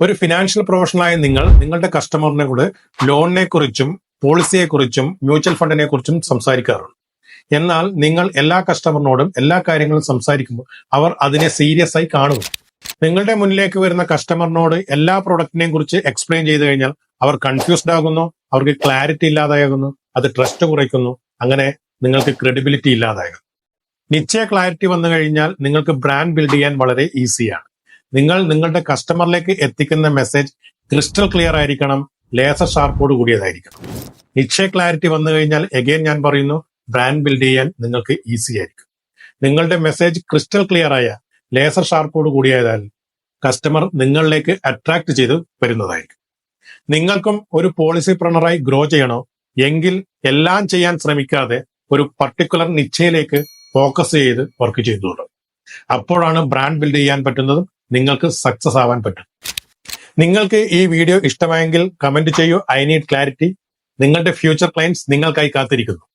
ഒരു financial professional പ്രൊഫഷണലായ നിങ്ങൾ നിങ്ങളുടെ കസ്റ്റമറിനെ കൂടെ ലോണിനെ കുറിച്ചും പോളിസിയെ കുറിച്ചും മ്യൂച്വൽ ഫണ്ടിനെ കുറിച്ചും സംസാരിക്കാറുണ്ട്. എന്നാൽ നിങ്ങൾ എല്ലാ കസ്റ്റമറിനോടും എല്ലാ കാര്യങ്ങളും സംസാരിക്കുമ്പോൾ അവർ അതിനെ സീരിയസ് ആയി കാണുന്നു. നിങ്ങളുടെ മുന്നിലേക്ക് വരുന്ന കസ്റ്റമറിനോട് എല്ലാ പ്രൊഡക്റ്റിനെയും കുറിച്ച് എക്സ്പ്ലെയിൻ ചെയ്തു കഴിഞ്ഞാൽ അവർ കൺഫ്യൂസ്ഡ് ആകുന്നു അവർക്ക് ക്ലാരിറ്റി ഇല്ലാതാകുന്നു അത് ട്രസ്റ്റ് കുറയ്ക്കുന്നു അങ്ങനെ നിങ്ങൾക്ക് ക്രെഡിബിലിറ്റി ഇല്ലാതാകുന്നു. നിശ്ചയ ക്ലാരിറ്റി വന്നു കഴിഞ്ഞാൽ നിങ്ങൾക്ക് ബ്രാൻഡ് ബിൽഡ് ചെയ്യാൻ വളരെ ഈസിയാണ് നിങ്ങൾ നിങ്ങളുടെ കസ്റ്റമറിലേക്ക് എത്തിക്കുന്ന മെസ്സേജ് ക്രിസ്റ്റൽ ക്ലിയർ ആയിരിക്കണം ലേസർ ഷാർപ്പോട് കൂടിയതായിരിക്കണം. നിശ്ചയ ക്ലാരിറ്റി വന്നു കഴിഞ്ഞാൽ എഗെയിൻ ഞാൻ പറയുന്നു ബ്രാൻഡ് ബിൽഡ് ചെയ്യാൻ നിങ്ങൾക്ക് ഈസി ആയിരിക്കും. നിങ്ങളുടെ മെസ്സേജ് ക്രിസ്റ്റൽ ക്ലിയർ ആയ ലേസർ ഷാർപ്പോട് കൂടിയതാൽ കസ്റ്റമർ നിങ്ങളിലേക്ക് അട്രാക്ട് ചെയ്ത് വരുന്നതായിരിക്കും. നിങ്ങൾക്കും ഒരു പോളിസി പ്രണറായി ഗ്രോ ചെയ്യണോ? എങ്കിൽ എല്ലാം ചെയ്യാൻ ശ്രമിക്കാതെ ഒരു പർട്ടിക്കുലർ നിശ്ചയിലേക്ക് ഫോക്കസ് ചെയ്ത് വർക്ക് ചെയ്തുകൊണ്ട് അപ്പോഴാണ് ബ്രാൻഡ് ബിൽഡ് ചെയ്യാൻ പറ്റുന്നതും നിങ്ങൾക്ക് സക്സസ് ആവാൻ പറ്റും. നിങ്ങൾക്ക് ഈ വീഡിയോ ഇഷ്ടമായെങ്കിൽ കമന്റ് ചെയ്യൂ. ഐ നീഡ് ക്ലാരിറ്റി നിങ്ങളുടെ ഫ്യൂച്ചർ ക്ലയൻസ് നിങ്ങൾക്കായി കാത്തിരിക്കുന്നു.